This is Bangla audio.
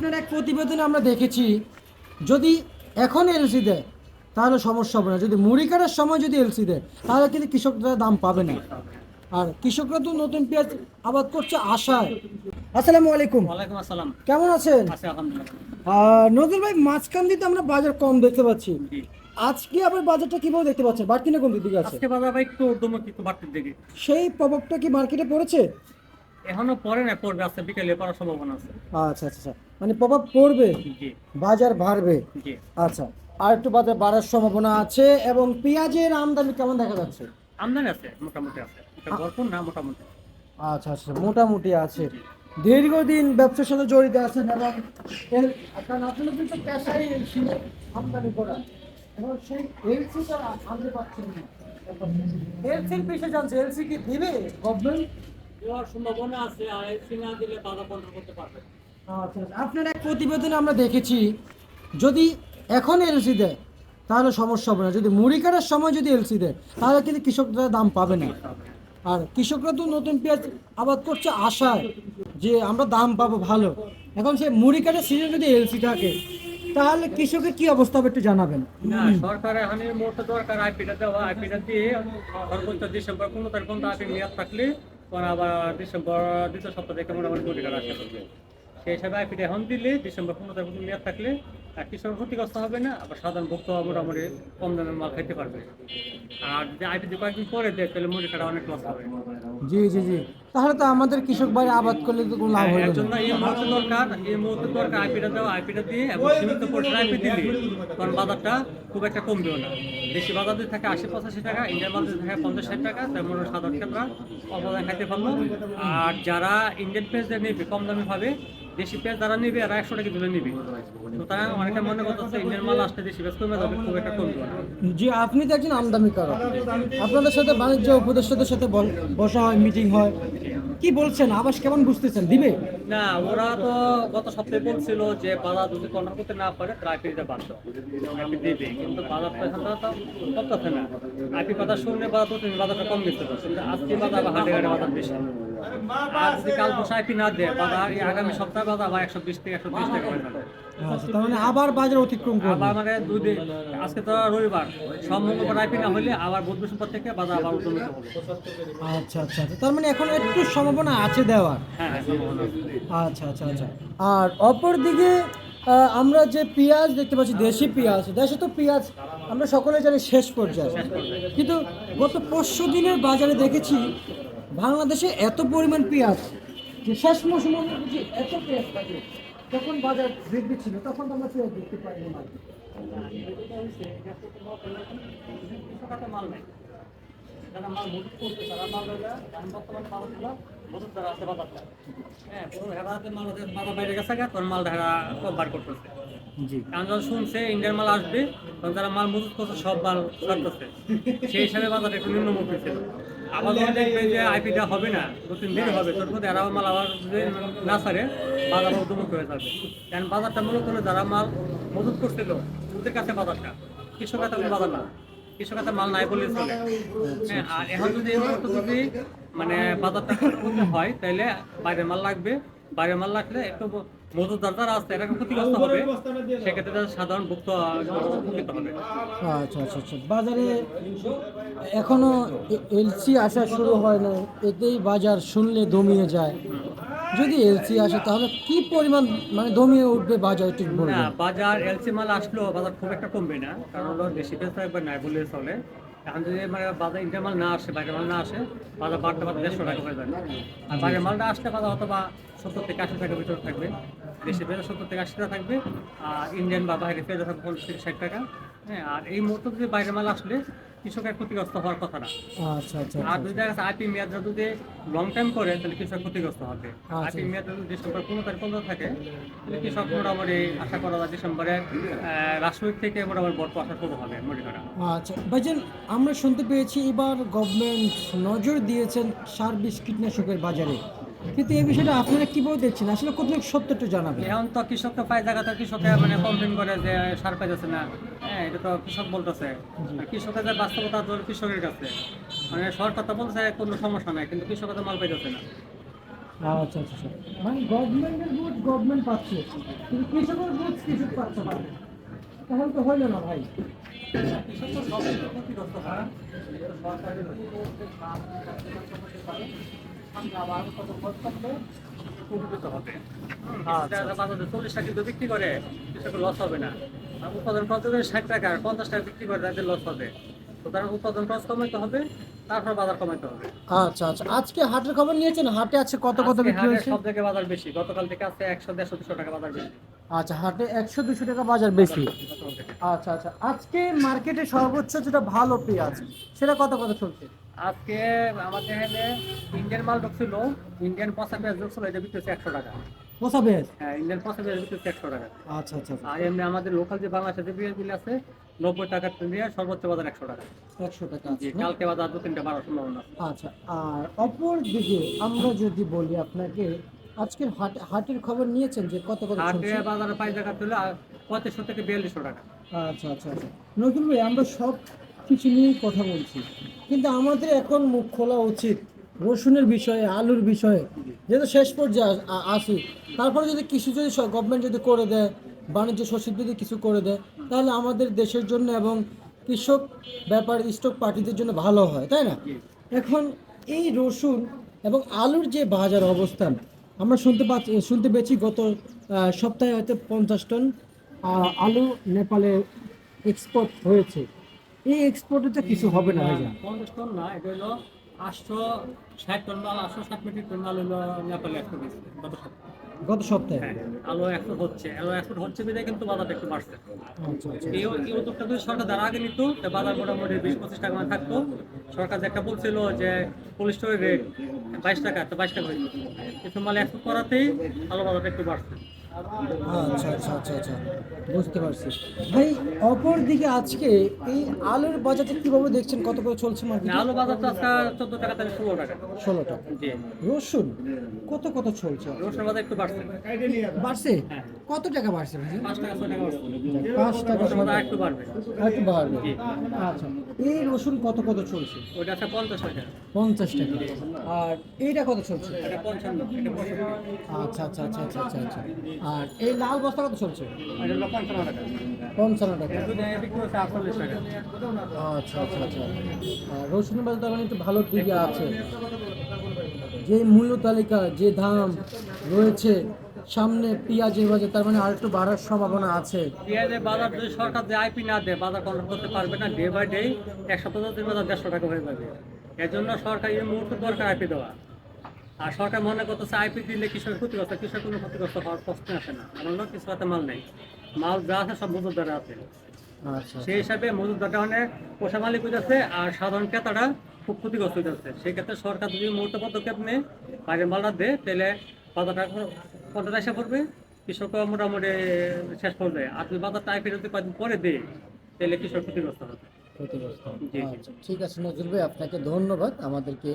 আপনার এক প্রতিবেদনে আমরা দেখেছি যদি এখন এলসি দেয় তাহলে সমস্যা হবে না। যদি মুড়ি কাটার সময় যদি এলসি দেয় তাহলে কিন্তু কৃষকরা দাম পাবে না। আর কৃষকরা তো নতুন পেঁয়াজ আবাদ করছে আশায়। আসসালামু আলাইকুম। ওয়ালাইকুম আসসালাম। কেমন আছেন? নজরুল ভাই মাঝখান দিতে আমরা বাজার কম দেখতে পাচ্ছি। আজকে আবার বাজারটা কীভাবে দেখতে পাচ্ছেন? বাড়তি না কমতির দিকে আছে? আজকে বাজার ভাই একটু একটু বাড়তির দিকে। সেই প্রভাবটা কি মার্কেটে পড়েছে? এখনও পরে না পড়বে আজকে বিকেলে পড়ার সম্ভাবনা আছে। আচ্ছা আচ্ছা আচ্ছা। মানে প্রভাব পড়বে? জি। বাজার বাড়বে? জি। আচ্ছা আর একটু বাজার বাড়ার সম্ভাবনা আছে এবং পেঁয়াজের আমদানি কেমন দেখা যাচ্ছে? আমদানি আছে মোটামুটি আছে। ভরপুর না মোটামুটি? আচ্ছা আচ্ছা মোটামুটি আছে। দীর্ঘদিন ব্যবসার সাথে জড়িত আছেন এবং কারণ আপনারা কিন্তু পেশায় আমদানি করা। এবং সেই এলসিটা আনতে পারছেন না। এলসির পিছিয়ে জানছে এলসি কি দিবে গভর্নমেন্ট দেওয়ার সম্ভাবনা আছে আর এসি না দিলে বাজার বন্ধ করতে পারবে। আচ্ছা আচ্ছা। আপনার এক প্রতিবেদনে আমরা দেখেছি যদি এখন এলসি দেয় তাহলে সমস্যা হবে না। যদি মুড়ি কাটার সময় যদি এলসি দেয় তাহলে কিন্তু কৃষকরা দাম পাবে না। আর কৃষকরা তো নতুন পেঁয়াজ আবাদ করছে আশায় যে আমরা দাম পাবো ভালো। এখন সে মুড়ি কাটার সিজন যদি এলসি থাকে তাহলে কৃষকের কি অবস্থা হবে একটু জানাবেন। না সরকার এখন দরকার আইপিটা দেওয়া। আইপিটা দিয়ে সর্বোচ্চ ডিসেম্বর পনেরো তারিখ পর্যন্ত আইপি মেয়াদ থাকলে তখন আবার ডিসেম্বর, দ্বিতীয় সপ্তাহ থেকে মোটামুটি কোটি টাকা সেই হিসাবে আইপিটা এখন দিলে ডিসেম্বর পনেরো তারিখ মেয়াদ থাকলে কৃষক ক্ষতিগ্রস্ত হবে না আবার সাধারণ ভক্ত মোটামুটি কম মাল পারবে। আর যদি দিয়ে কয়েকদিন পরে দেয় তাহলে মুড়ি কাটা অনেক লস হবে। জি জি জি। তাহলে তো আমাদের কৃষক ভাই আবাদ করলে তো কোনো লাভ হবে জন্য না। এই মুহূর্তে দরকার এই মুহূর্তে দরকার আইপিটা দেওয়া আইপিটা দিয়ে এবং সীমিত পরিসরে আইপি দিলে কারণ বাজারটা খুব একটা কমবেও না। দেশি বাজার থাকে আশি পঁচাশি টাকা ইন্ডিয়ান বাজার থাকে পঞ্চাশ ষাট টাকা মনে হয় সাধারণ ক্ষেত্রে দামে খাইতে পারল আর যারা ইন্ডিয়ান পেঁয়াজ নেবে কম দামে পাবে দেশি পেঁয়াজ যারা নেবে এরা একশো টাকা নেবে। তো তারা অনেকে মনে করতেছে ইন্ডিয়ান মাল আসতে দেশি পেঁয়াজ কমে যাবে খুব একটা কমবে জি আপনি তো একজন আমদানিকারক আপনাদের সাথে বাণিজ্য উপদেষ্টাদের সাথে বসা হয় মিটিং হয়। কি বলছেন? আবাস কেমন বুঝতেছেন? দিবে? না ওরা তো গত সপ্তাহে বলছিল যে বাজার যদি কন্ট্রোল করতে না পারে দিতে বাধ্য। আইপি দিবে কিন্তু বাজার তো কমতেছে না। আইপি বাজার শুনলে বাজার তো বাজারটা কম দিতে পারছ কিন্তু আজকে বাজার বা হাটে হাটে বাজার বেশি। যদি কাল বসে আইপি না দেয় বাজার আগামী সপ্তাহে বাজার আবার একশো বিশ থেকে একশো ত্রিশ টাকা আচ্ছা তার মানে আবার বাজার অতিক্রম করবে। আবার মানে দুই দিন আজকে তো রবিবার সব মঙ্গলবার আইপি না হলে আবার বুধ থেকে বাজার আবার উন্নত হবে। আচ্ছা আচ্ছা আচ্ছা তার মানে এখন একটু সম্ভাবনা আছে দেওয়ার। হ্যাঁ হ্যাঁ। আচ্ছা আচ্ছা আচ্ছা আর অপর দিকে আমরা যে পেঁয়াজ দেখতে পাচ্ছি দেশি পেঁয়াজ দেশে তো পেঁয়াজ আমরা সকলে জানি শেষ পর্যায়ে। কিন্তু গত পরশু দিনের বাজারে দেখেছি বাংলাদেশে এত পরিমাণ পেঁয়াজ যে শেষ মৌসুমে দেখি এত পেঁয়াজ থাকে। যখন বাজার বৃদ্ধি ছিল তখন তো আমরা পেঁয়াজ দেখতে মাল নেই যারা মাল মজুত করছে তারা মাল এখন বর্তমানে বাজার ছিল মজুত যারা আছে বাজারটা হ্যাঁ পুরো হেরাতে মাল ওদের বাজার বাইরে গেছে গা তখন মাল হেরা বার করতেছে জি। কারণ যখন শুনছে ইন্ডিয়ান মাল আসবে তখন যারা মাল মজুত করছে সব মাল ছাড়তেছে। সেই হিসাবে বাজার একটু নিম্নমুখী ছিল। আবার দেখবে যে আইপিটা হবে না দু তিন হবে। মাল আবার না বাজার উদ্যমুখ হয়ে যাবে। কারণ বাজারটা মূলত যারা মাল মজুত করছিল, ওদের কাছে বাজারটা। কৃষক হাতে কোনো বাজার না। কৃষক হাতে মাল নাই বলে চলে। হ্যাঁ আর এখন যদি এই যদি মানে বাজারটা হয় তাহলে বাইরে মাল লাগবে। বাইরে মাল লাগলে একটু মজুদার যারা আছে এরা ক্ষতিগ্রস্ত হবে। সেক্ষেত্রে তাদের সাধারণ ভুক্ত উপকৃত হবে। আচ্ছা আচ্ছা আচ্ছা। বাজারে এখনও এলসি আসা শুরু হয় না এতেই বাজার শুনলে দমিয়ে যায়। যদি এলসি আসে তাহলে কি পরিমাণ মানে দমিয়ে উঠবে বাজার না বলবেন? বাজার এলসি মাল আসলেও বাজার খুব একটা কমবে না কারণ হলো দেশি পেঁচা একবার নাই বলে চলে। এখন যদি মানে বাজার ইন্টার মাল না আসে বাইরের মাল না আসে বাজার বাড়তে বাড়তে দেড়শো টাকা হয়ে যাবে আর বাইরের মালটা আসলে বাজার হয়তো বা সত্তর থেকে আশি টাকার ভিতরে থাকবে। দেশি পেঁচা সত্তর থেকে আশি টাকা থাকবে আর ইন্ডিয়ান বা বাইরে পেঁচা থাকবে পঞ্চাশ থেকে ষাট টাকা। হ্যাঁ আর এই মুহূর্তে যদি বাইরের মাল আসলে কৃষকের ক্ষতিগ্রস্ত হওয়ার কথা না। আচ্ছা আচ্ছা আর যদি দেখা আইপি মেয়াদটা যদি লং টাইম করে তাহলে কৃষক ক্ষতিগ্রস্ত হবে। আচ্ছা। আইপি মেয়াদ যদি ডিসেম্বর পনেরো তারিখ পর্যন্ত থাকে তাহলে কৃষক মোটামুটি আশা করা যায় ডিসেম্বরের রাষ্ট্রীয় থেকে মোটামুটি বড় আশা শুরু হবে মুড়ি কাটা আচ্ছা ভাইজান আমরা শুনতে পেয়েছি এবার গভর্নমেন্ট নজর দিয়েছেন সার বিষ কীটনাশকের বাজারে। কিন্তু এই বিষয়টা আপনারা কীভাবে দেখছেন? আসলে কতটুকু সত্যটা জানাবেন? এখন তো কৃষক তো পায় জায়গাতে কৃষকে মানে কমপ্লেন করে যে সার পাইতেছে না। হ্যাঁ এটা তো কৃষক বলতেছে। কৃষকের যে বাস্তবতা তো কৃষকের কাছে। মানে সরকার তো বলছে কোনো সমস্যা নাই কিন্তু কৃষকের তো মাল পাইতেছে না। আচ্ছা আচ্ছা আচ্ছা। মানে গভর্নমেন্টের গভর্নমেন্ট পাচ্ছে কিন্তু কৃষকের গুড কৃষক পাচ্ছে না। তাহলে তো হইল না ভাই। কৃষক তো সব ক্ষতিগ্রস্ত হয়। সরকারের আবার কত উপকৃত হবে। আচ্ছা। চল্লিশ টাকা কিলো বিক্রি করে কৃষকের লস হবে না। আর উৎপাদন খরচ যদি ষাট টাকা আর পঞ্চাশ টাকা বিক্রি করে তাদের লস হবে। সুতরাং উৎপাদন খরচ কমাইতে হবে তারপর বাজার কমাইতে হবে। আচ্ছা আচ্ছা। আজকে হাটের খবর নিয়েছেন? হাটে আছে কত কত বিক্রি হয়েছে? সব জায়গায় বাজার বেশি। গতকাল থেকে আছে একশো দেড়শো দুশো টাকা বাজার বেশি। আচ্ছা হাটে একশো দুশো টাকা বাজার বেশি। আচ্ছা আচ্ছা। আজকে মার্কেটে সর্বোচ্চ যেটা ভালো পেঁয়াজ সেটা কত কত চলছে? আজকে আমাদের এখানে ইন্ডিয়ান মাল ঢুকছিল ইন্ডিয়ান পচা পেঁয়াজ ঢুকছিল এটা বিক্রি হচ্ছে একশো টাকা। পোষা পেঁয়াজ হ্যাঁ ইন্ডিয়ান পচা পেঁয়াজ বিক্রি হচ্ছে একশো টাকা। আচ্ছা আচ্ছা আচ্ছা। আর এমনি আমাদের লোকাল যে বাংলাদেশের যে পেঁয়াজগুলি আছে নব্বই টাকার দিয়ে সর্বোচ্চ বাজার একশো টাকা। একশো টাকা জি কালকে বাজার দু তিনটা বাড়ার সম্ভাবনা। আচ্ছা আর অপর দিকে আমরা যদি বলি আপনাকে আজকের হাট হাটের খবর নিয়েছেন যে কত কত হাটে বাজারে পাই টাকা তুলে পঁয়ত্রিশশো থেকে বিয়াল্লিশশো টাকা। আচ্ছা আচ্ছা আচ্ছা। নতুন ভাই আমরা সব কিছু নিয়েই কথা বলছি। কিন্তু আমাদের এখন মুখ খোলা উচিত রসুনের বিষয়ে, আলুর বিষয়ে। যেহেতু শেষ পর্যায়ে আস- তারপরে যদি কিছু যদি গভর্নমেন্ট যদি করে দেয়, বাণিজ্য সচিব যদি কিছু করে দেয়, তাহলে আমাদের দেশের জন্য এবং কৃষক ব্যাপার স্টক পার্টিদের জন্য ভালো হয়, তাই না? এখন এই রসুন এবং আলুর যে বাজার অবস্থান, আমরা শুনতে পাচ্ছি, শুনতে পেয়েছি গত সপ্তাহে হয়তো পঞ্চাশ টন আলু নেপালে এক্সপোর্ট হয়েছে। এই এক্সপোর্টে তো কিছু হবে না ভাইজান। পঞ্চাশ টন না এটা হলো আটশো ষাট টন মাল আটশো ষাট মেট্রিক টন মাল হলো নেপালে এক্সপোর্ট হয়েছে গত সপ্তাহে। গত সপ্তাহে? হ্যাঁ আলু এক্সপোর্ট হচ্ছে। আলু এক্সপোর্ট হচ্ছে বিধায় কিন্তু বাজারটা একটু বাড়ছে। আচ্ছা আচ্ছা এই এই উদ্যোগটা যদি সরকার দ্বারা আগে নিত তো বাজার মোটামুটি বিশ পঁচিশ টাকা মানে থাকতো। সরকার যে একটা বলছিল যে স্টোরের রেট বাইশ টাকা তো বাইশ টাকা হয়ে যেত। কিন্তু মাল এক্সপোর্ট করাতেই আলো বাজারটা একটু বাড়ছে। আচ্ছা আচ্ছা আচ্ছা আচ্ছা। বুঝতে পারছি। ভাই অপর দিকে আজকে এই আলুর বাজারটা কীভাবে দেখছেন? কত করে চলছে মার্কেটে আলু বাজারটা আজকে চোদ্দ টাকা থেকে ষোলো টাকা। ষোলো টাকা। রসুন কত কত চলছে? রসুন বাজার একটু বাড়ছে। বাড়ছে? হ্যাঁ। কত টাকা বাড়ছে ভাই? পাঁচ টাকা বাজার। একটু বাড়বে। একটু বাড়বে। আচ্ছা। এই রসুন কত কত চলছে? ওইটা আছে পঞ্চাশ টাকা। পঞ্চাশ টাকা। আর এইটা কত চলছে? আচ্ছা আচ্ছা আচ্ছা আচ্ছা আচ্ছা আচ্ছা। আর এই লাল বস্তা কত চলছে। পঞ্চান্ন টাকা। আচ্ছা আচ্ছা আচ্ছা। আর রসুনের বাজার তার একটু ভালোর দিকে আছে। যে মূল্য তালিকা যে দাম রয়েছে সামনে পেঁয়াজের বাজার তার মানে আর একটু বাড়ার সম্ভাবনা আছে। পেঁয়াজের বাজার যদি সরকার যে আইপি না দেয় বাজার কন্ট্রোল করতে পারবে না ডে বাই ডে এক সপ্তাহ বাজার দেড়শো টাকা হয়ে যাবে। এর জন্য সরকার এই মুহূর্তে দরকার আইপি দেওয়া। আর সরকার মনে করতেছে আইপি দিলে কৃষক ক্ষতিগ্রস্ত কৃষক কোনো ক্ষতিগ্রস্ত হওয়ার প্রশ্ন আসে না। আমার লোক কিছু হাতে মাল নেই। মাল যা আছে সব মজুরদারে আছে আচ্ছা সেই হিসাবে মজুরদারটা মানে পোষা মালিক হইতেছে আর সাধারণ ক্রেতারা খুব ক্ষতিগ্রস্ত হইতেছে। সেই ক্ষেত্রে সরকার যদি মুহূর্তে পদক্ষেপ নেয় বাইরের মালটা দেয় তাহলে বাজারটা কতটা এসে পড়বে? কৃষক মোটামুটি শেষ পর্যায়ে। আর যদি বাজারটা আই ফেরত কয়েকদিন পরে দেয়। তাহলে কৃষক ক্ষতিগ্রস্ত হবে। ক্ষতিগ্রস্ত। আচ্ছা ঠিক আছে নজরুল ভাই আপনাকে ধন্যবাদ। আমাদেরকে